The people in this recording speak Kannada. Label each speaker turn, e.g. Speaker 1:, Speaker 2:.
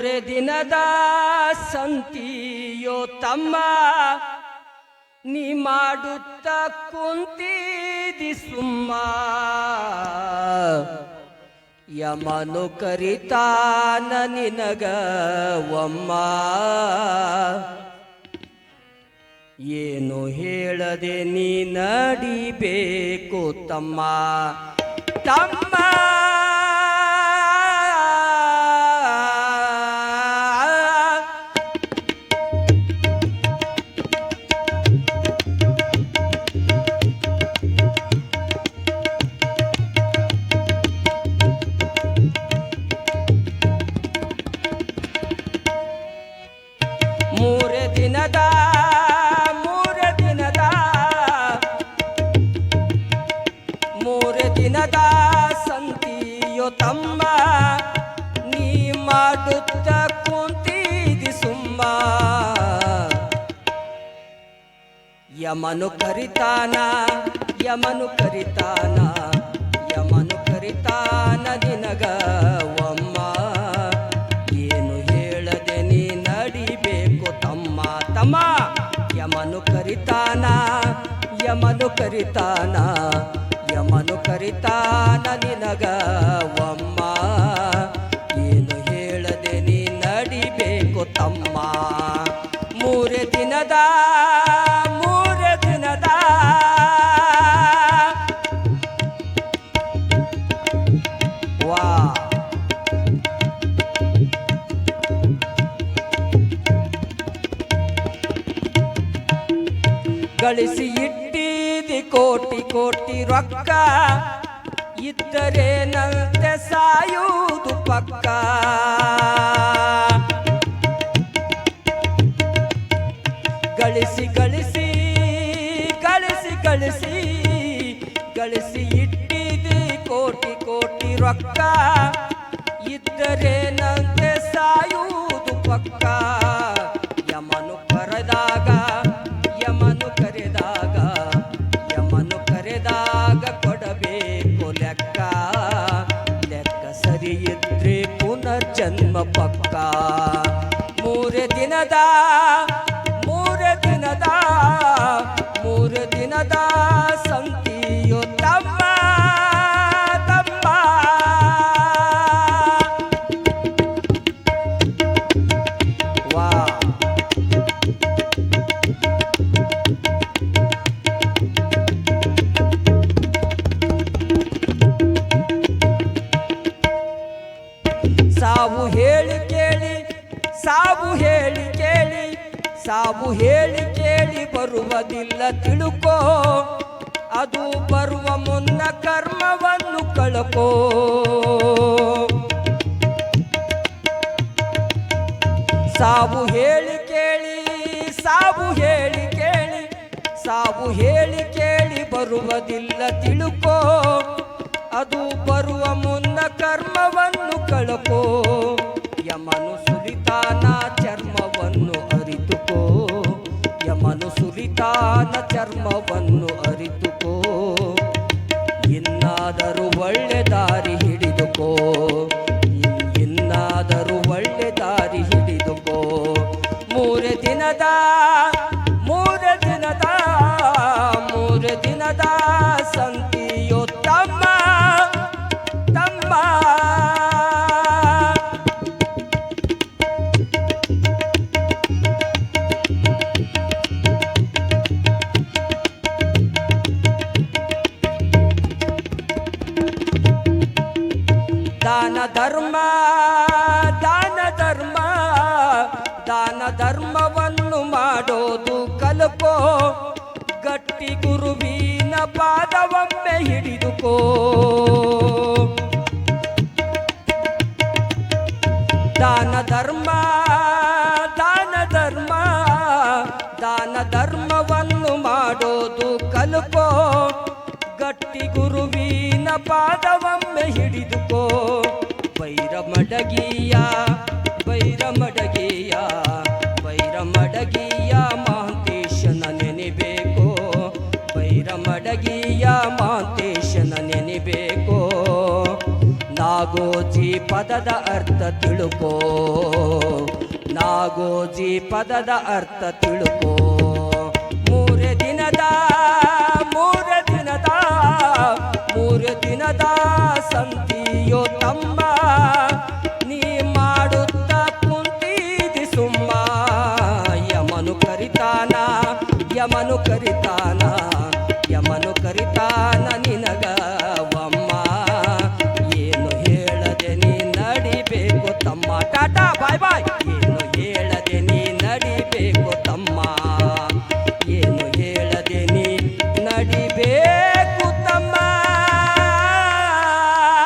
Speaker 1: ಮೂರೇ ದಿನದ ಸಂತಿಯೋ ತಮ್ಮ, ನೀ ಮಾಡುತ್ತ ಕುಂತಿದಿ ಸುಮ್ಮ. ಯಮನು ಕರಿತಾನ ನಿನಗ ಒಮ್ಮ. ಏನು ಹೇಳದೆ ನೀ ನಡಿಬೇಕು ತಮ್ಮ ತಮ್ಮ. ದಿನದ, ಮೂರೇ ದಿನದ. ಮೂರೇ ದಿನದ ಸಂತಿಯೋ ತಮ್ಮ, ನೀ ಮಾಡುತ್ತ ಕುಂತಿದಿ ಸುಮ್ಮ. ಯಮನು ಕರಿತಾನ ಯಮನು ಕರಿತಾನ ಯಮನು ಕರಿತಾನ ನಿನಗ. ಯಮನು ಕರಿತಾನ ಯಮನು ಕರಿತಾನ ಯಮನು ಕರಿತಾನ ನಿನಗ ಗಳಿಸಿ ಇಟ್ಟಿದಿ ಕೋಟಿ ಕೋಟಿ ರೊಕ್ಕ. ಇದ್ದರೇನಂತೆ ಸಾಯುವುದು ಪಕ್ಕ. ಗಳಿಸಿ ಗಳಿಸಿ ಗಳಿಸಿ ಗಳಿಸಿ ಗಳಿಸಿ ಇಟ್ಟಿದಿ ಕೋಟಿ ಕೋಟಿ ರೊಕ್ಕ. ಇದ್ದರೇನಂತೆ ಸಾಯುವುದು ಪಕ್ಕ. ಯಮನು ಕರೆದಾಗ ಯಮನು ಕರೆದಾಗ ಯಮನು ಕರೆದಾಗ ಕೊಡಬೇಕು ಲೆಕ್ಕ. ಲೆಕ್ಕ ಸರಿ ಇದ್ರೆ ಪುನರ್ಜನ್ಮ ಪಕ್ಕ. ಮೂರು ದಿನದ ಮೂರು ದಿನದ ಮೂರು ದಿನದ ಸಂತಿಯು ಹೇಳಿ ಕೇಳಿ, ಸಾವು ಹೇಳಿ ಕೇಳಿ ಬರುವುದಿಲ್ಲ, ತಿಳುಕೋ. ಅದು ಬರುವ ಮುನ್ನ ಕರ್ಮವನ್ನು ಕಳಕೋ. ಸಾವು ಹೇಳಿ ಕೇಳಿ, ಸಾವು ಹೇಳಿ ಕೇಳಿ, ಸಾವು ಹೇಳಿ ಕೇಳಿ ಬರುವುದಿಲ್ಲ, ತಿಳುಕೋ. ಅದು ಬರುವ ಮುನ್ನ ಕರ್ಮವನ್ನು ಕಳಕೋ. ಯಮನು ಸುಲಿತಾನ ಚರ್ಮವನ್ನು ಅರಿತುಕೋ. ಯಮನು ಸುಲಿತಾನ ಚರ್ಮವನ್ನು ಅರಿತುಕೋ. ಇನ್ನಾದರೂ ಒಳ್ಳೆ ದಾರಿ ಹಿಡಿದುಕೋ. ಇನ್- ಇನ್ನಾದರೂ ಒಳ್ಳೆ ದಾರಿ ಹಿಡಿದುಕೋ. ಮೂರೇ ದಿನದ ಧರ್ಮ, ದಾನ ಧರ್ಮ, ದಾನ ಧರ್ಮವನ್ನು ಮಾಡೋದು ಕಲ್ಪೋ. ಗಟ್ಟಿ ಗುರುವಿನ ಪಾದವೊಮ್ಮೆ ಹಿಡಿದುಕೋ. ದಾನ ಧರ್ಮ ದಾನ ಧರ್ಮ, ದಾನ ಧರ್ಮವನ್ನು ಮಾಡೋದು ಕಲ್ಪೋ. ಗಟ್ಟಿ ಗುರುವಿನ ಪಾದವೊಮ್ಮೆ ಹಿಡಿದುಕೋ. ಬೈರ ಮಡಗಿಯ ಬೈರ ಮಡಗಿಯ ಬೈರ ಮಡಗಿಯ ಮಾಂತೇಶನ ನೆನಿಬೇಕು ಬೈರ ಮಡಗಿಯ ಮಹಾಂತೇಶನ ನೆನೆಬೇಕೋ. ನಾಗೋಜಿ ಪದದ ಅರ್ಥ ತಿಳುಕೋ, ನಾಗೋಜಿ ಪದದ ಅರ್ಥ ತಿಳುಕೋ. ಮೂರೇ ದಿನದ ಮೂರೇ ದಿನದ ಮೂರೇ ದಿನದ ಸಂತಿಯೋ ತಮ್ಮ ಯಮನು ಕರಿತಾನ ಯಮನು ಕರಿತಾನ ನಿನ